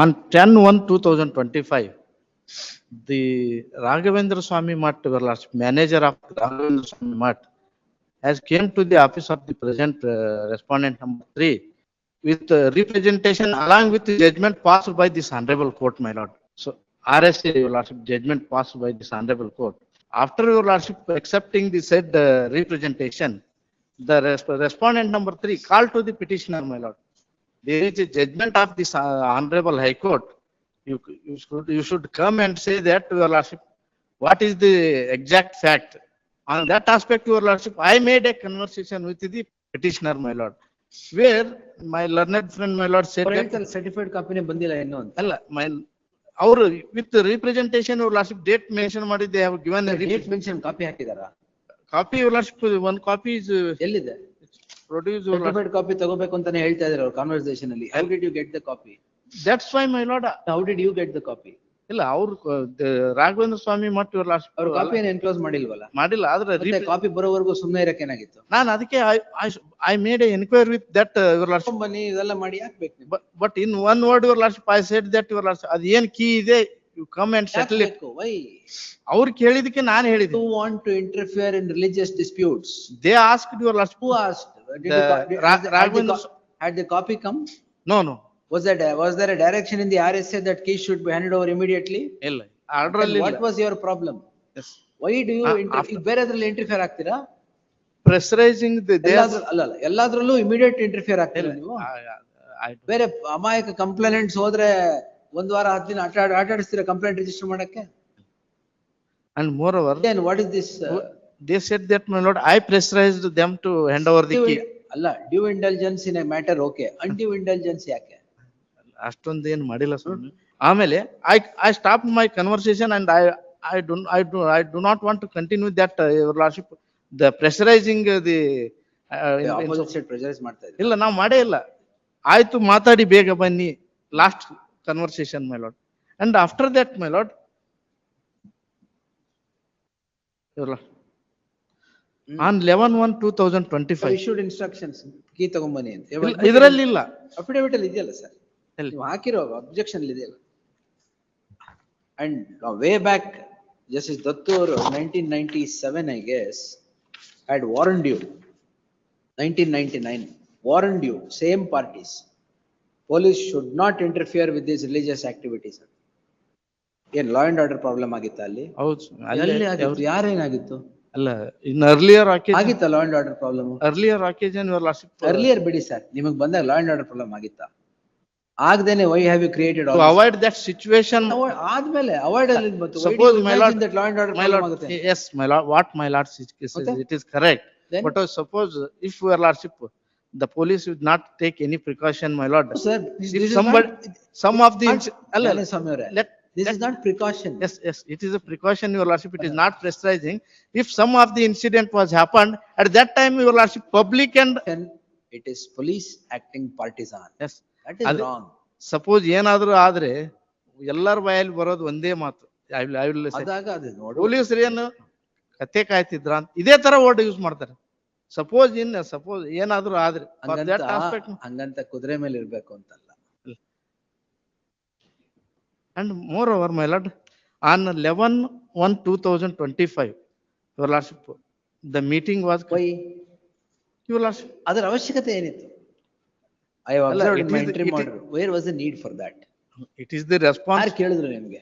On ten one two thousand twenty-five, the Raghavendra Swami lordship, manager of Raghavendra Swami Mutt, has came to the office of the present uh, respondent number three with uh, representation along with the judgment passed by this honorable court, my lord. So RSA, your lordship, judgment passed by this honorable court. After your lordship accepting the said uh, representation, the resp- respondent number three called to the petitioner, my lord There is a judgment of this uh, honorable high court. You, you should, you should come and say that, your lordship, what is the exact fact? On that aspect, your lordship, I made a conversation with the petitioner, my lord, where my learned friend, my lord said ಅವ್ರು that, ಹೇಳ್ತಾರೆ certified ಕಾಪಿನೇ ಬಂದಿಲ್ಲ ಇನ್ನು ಅಂತ ಅಲ್ಲ, my, ಅವರು with representation, your lordship, date mention ಮಾಡಿ, they have given a date mention copy ಹಾಕಿದಾರ copy, your lordship, one copy is uh, ಎಲ್ಲಿದೆ produced, your copy ತಗೋಬೇಕು ಅಂತಾನೆ ಹೇಳ್ತಾ ಇದ್ದಾರೆ ಅವ್ರ ಕಾನ್ವರ್ಸೇಷನ್ ಅಲ್ಲಿ how did you get the copy That's why, my lord, how did you get the copy ಇಲ್ಲ ಅವ್ರು ರಾಘವೇಂದ್ರ ಸ್ವಾಮಿ ಮಠ ಇವ್ರ ಲಾಸ್ಟ್ ಅವ್ರ ಕಾಪಿಯನ್ನು ಎನ್ಕ್ಲೋಸ್ ಮಾಡಿಲ್ವಲ್ಲ ಮಾಡಿಲ್ಲ ಆದ್ರೆ ಕಾಪಿ ಬರೋವರೆಗೂ ಸುಮ್ಮನೆ ಇರಕ್ಕೆ ಏನಾಗಿತ್ತು ನಾನು ಅದಕ್ಕೆ I made a enquiry with that your last ಬನ್ನಿ ಇದೆಲ್ಲ ಮಾಡಿ ಹಾಕ್ಬೇಕು? But in one word your last I set that your last ಅದ್ ಏನ್ ಕೀ ಇದೆ you come and settle it why Why? ಅವ್ರು ಕೇಳಿದಕ್ಕೆ ನಾನು ಹೇಳಿದ್ದು want to interfere in religious disputes. They asked your last who asked? Did The the, Ra- had the- had the Raghavendra Had the copy come? No, no. Was there, was there a direction in the RSA that keys should be handed over immediately? ಇಲ್ಲ order ಅಲ್ಲಿ what was your problem? Why do you, Ah, inter- after- interfere ಆಗ್ತೀರಾ? ಪ್ರೆಸರೈಸಿಂಗ್ they ಎಲ್ಲಾದ್ರೂ- ಅಲ್ಲ ಅಲ್ಲ, ಎಲ್ಲಾದ್ರಲ್ಲೂ immediate interfere ಆಗ್ತೀರಾ ನೀವು? ಬೇರೆ ಅಮಾಯಕ ಕಂಪ್ಲೇಂಟ್ಸ್ ಹೋದ್ರೆ ಒಂದ್ ವಾರ ಹತ್ತು ದಿನ ಆಟ ಆಟ ಆಡಿಸ್ತೀರಾ ಕಂಪ್ಲೇಂಟ್ ರಿಜಿಸ್ಟರ್ ಮಾಡಕ್ಕೆ? And moreover Then what is this? They set that my lord I pressurised them to hand over the key ಅಲ್ಲ due intelligence in a matter okay undue intelligence ಯಾಕೆ? ಅಷ್ಟೊಂದು ಏನು ಮಾಡಿಲ್ಲ ಸ್ವಾಮಿ. ಆಮೇಲೆ I I stop my conversation and I I do I do I do not want to continue that your lordship the pressurising the pressurise ಮಾಡ್ತಾ ಇದ್ದಾರೆ. ಇಲ್ಲ ನಾವು ಮಾಡೇ ಇಲ್ಲ. ಆಯ್ತು ಮಾತಾಡಿ ಬೇಗ ಬನ್ನಿ. Last conversation my lord and after that my lord on eleven one two thousand twenty five issued instructions key ತಗೊಂಬನ್ನಿ ಅಂತ. ಇದರಲ್ಲಿ ಇಲ್ಲ ಅಫಿಡವಿಟ್ ಅಲ್ಲಿ ಇದೆಯಲ್ಲ ಸರ್? ನೀವು ಹಾಕಿರೋ ಅಬ್ಜೆಕ್ಷನ್ ಇದೆಯಲ್ಲ? And way back justice Dattu ಅವರು nineteen ninety seven I guess had warrant you. Nineteen ninety nine same parties. Police should not interfere with this religious activities. ಏನ್ ಲಾ ಅಂಡ್ ಆರ್ಡರ್ ಪ್ರಾಬ್ಲಮ್ ಆಗಿತ್ತ ಅಲ್ಲಿ? ಹೌದು? ಯಾರೇನಾಗಿತ್ತು? ಅಲ್ಲ ಇನ್ earlier occasion ಆಗಿತ್ತ law and order problem? Earlier occasion your lordship earlier ಬಿಡಿ sir, ನಿಮಗ್ ಬಂದಾಗ law and order problem ಆಗಿತ್ತ? ಆಗದೇನೆ why have you created to avoid that situation, ಆದ್ಮೇಲೆ ಅವಾಯ್ಡ್ ಅಲ್ಲಿ ಬಂತು. Why do suppose you my imagine lord, that law and order my problem lord, ಆಗುತ್ತೆ? yes, my lord, what my lord says, says Okay. it is correct. Then- But uh, suppose if your lordship, the police would not take any precaution, my lord. Sir, If this is somebody, not- some of the, not- inci- ಅಲ್ಲ, ಅಲ್ಲ, Narasimha ಅವರೇ, let, This yes. is not precaution. yes, yes, it is a precaution, your lordship, it is not pressurizing. If some of the incident was happened, at that time, your lordship, public and, Then It is police acting partisan. yes, That is Adi, wrong. suppose Yenadru ಆದ್ರೆ ಎಲ್ಲರ ಬಾಯಲ್ಲಿ ಬರೋದು ಒಂದೇ ಮಾತು. I will, I will say. ಅದಾಗ ಅದು ನೋಡು. ಪೊಲೀಸರು ಏನು ಕತೆ ಕಾಯ್ತಿದ್ರ ಅಂತ ಇದೇ ತರ ವರ್ಡ್ ಯೂಸ್ ಮಾಡ್ತಾರೆ ಸಪೋಸ್ ಇನ್ ಸಪೋಸ್ ಏನಾದ್ರು ಆದ್ರೆ for that aspect ಹಂಗಂತ ಕುದುರೆ ಮೇಲೆ ಇರ್ಬೇಕು ಅಂತಲ್ಲ. And moreover my lord on eleven one two thousand twenty five your the meeting was your lordship ಅದರ ಅವಶ್ಯಕತೆ ಏನಿತ್ತು? ಐ ವಾಸ್ ಎಂಟ್ರಿ ಮಾಡಿದ್ರು where was the need for that it is the response ಯಾರು ಕೇಳಿದ್ರು ನಿಮಗೆ?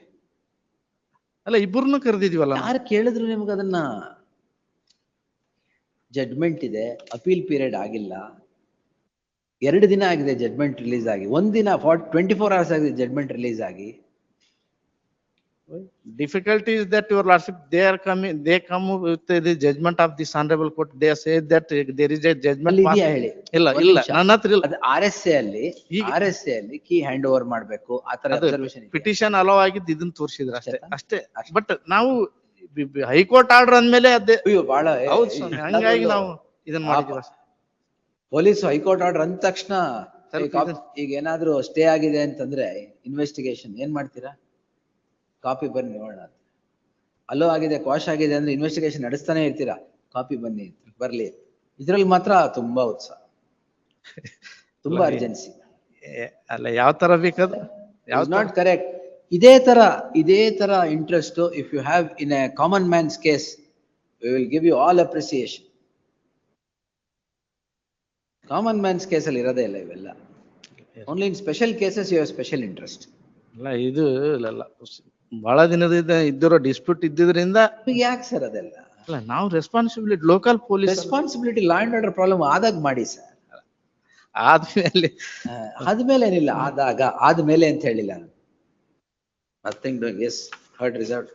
ಅಲ್ಲ ಇಬ್ಬರನ್ನು ಕರೆದಿದ್ದೀವಲ್ಲ ಯಾರು ಕೇಳಿದ್ರು ನಿಮಗೆ ಅದನ್ನ? ಜಡ್ಮೆಂಟ್ ಇದೆ ಅಪೀಲ್ ಪೀರಿಯಡ್ ಆಗಿಲ್ಲ. ಎರಡು ದಿನ ಆಗಿದೆ ಜಡ್ಜ್ಮೆಂಟ್ ರಿಲೀಸ್ ಆಗಿ. ಒಂದಿನ ಫಾರ್ ಟ್ವೆಂಟಿ ಫೋರ್ ಅವರ್ಸ್ ಆಗಿದೆ ಜಡ್ಜ್ಮೆಂಟ್ ರಿಲೀಸ್ ಆಗಿ. Difficulty is that your lordship they are coming they come with the judgment of this honorable court they say that there is a judgment ಹೇಳಿ? ಇಲ್ಲ ಇಲ್ಲ. ನನ್ನ ಹತ್ರ ಇಲ್ಲ ಅದು ಆರ್ ಎಸ್ ಎ ಅಲ್ಲಿ ಈಗ- ಆರ್ ಎಸ್ ಎ ಅಲ್ಲಿ ಕೀ ಹ್ಯಾಂಡ್ ಓವರ್ ಮಾಡ್ಬೇಕು ಆತರ ಅದು ಇದೆ. ಪಿಟಿಷನ್ ಅಲೋ ಆಗಿದ್ದು ಇದನ್ನ ತೋರಿಸಿದ್ರ ಅಷ್ಟೇ ಅಷ್ಟೇ. ಬಟ್ ನಾವು ಹೈಕೋರ್ಟ್ ಆರ್ಡರ್ ಅಂದ್ಮೇಲೆ ಅದೇ ಅಯ್ಯೋ ಬಹಳ ಹೌದು ಸ್ವಾಮಿ ಹಂಗಾಗಿ ನಾವು ಇದನ್ನ ಮಾಡಿದ್ವಿ. ಪೊಲೀಸ್ ಹೈಕೋರ್ಟ್ ಆರ್ಡರ್ ಅಂದ ತಕ್ಷಣ ಕಾಪಿ- ಈಗ ಏನಾದ್ರು ಸ್ಟೇ ಆಗಿದೆ ಅಂತಂದ್ರೆ ಇನ್ವೆಸ್ಟಿಗೇಷನ್ ಏನ್ ಮಾಡ್ತೀರಾ ಕಾಪಿ ಬನ್ನಿ ನೋಡೋಣ ಅಂತ. ಅಲ್ಲೋ ಆಗಿದೆ ಕ್ವಾಶ್ ಆಗಿದೆ ಅಂದ್ರೆ ಇನ್ವೆಸ್ಟಿಗೇಷನ್ ನಡೆಸ್ತಾನೆ ಇರ್ತೀರಾ? ಕಾಪಿ ಬನ್ನಿ ಬರ್ಲಿ ಇದ್ರಲ್ಲಿ ಮಾತ್ರ ತುಂಬಾ ಉತ್ಸಾಹ. ತುಂಬಾ ಅರ್ಜೆನ್ಸಿ ಅಲ್ಲ ಯಾವ ತರ ಬೇಕಾದ್ರೆ ನಾಟ್ ಕರೆಕ್ಟ್ ಇದೇ ತರ ಇದೇ ತರ interest if you have in a common man's case we will give you all appreciation common man's ಕೇಸಲ್ಲಿ ಇರೋದೇ ಇಲ್ಲ ಇವೆಲ್ಲ. Only in special cases you have special interest ಅಲ್ಲ ಇದು ಇಲ್ಲ. ಬಹಳ ದಿನದಿಂದ ಇದ್ದಿರೋ ಡಿಸ್ಪ್ಯೂಟ್ ಇದ್ದಿದ್ರಿಂದ ಯಾಕೆ ಸರ್ ಅದೆಲ್ಲ? ಅಲ್ಲ ನಾವು responsibility local police responsibility law and order problem ಆದಾಗ ಮಾಡಿ ಸರ್ ಆದ್ಮೇಲೆ ಆದ್ಮೇಲೆ ಏನಿಲ್ಲ ಆದಾಗ ಆದ್ಮೇಲೆ ಅಂತ ಹೇಳಿಲ್ಲ nothing doing as heard reserve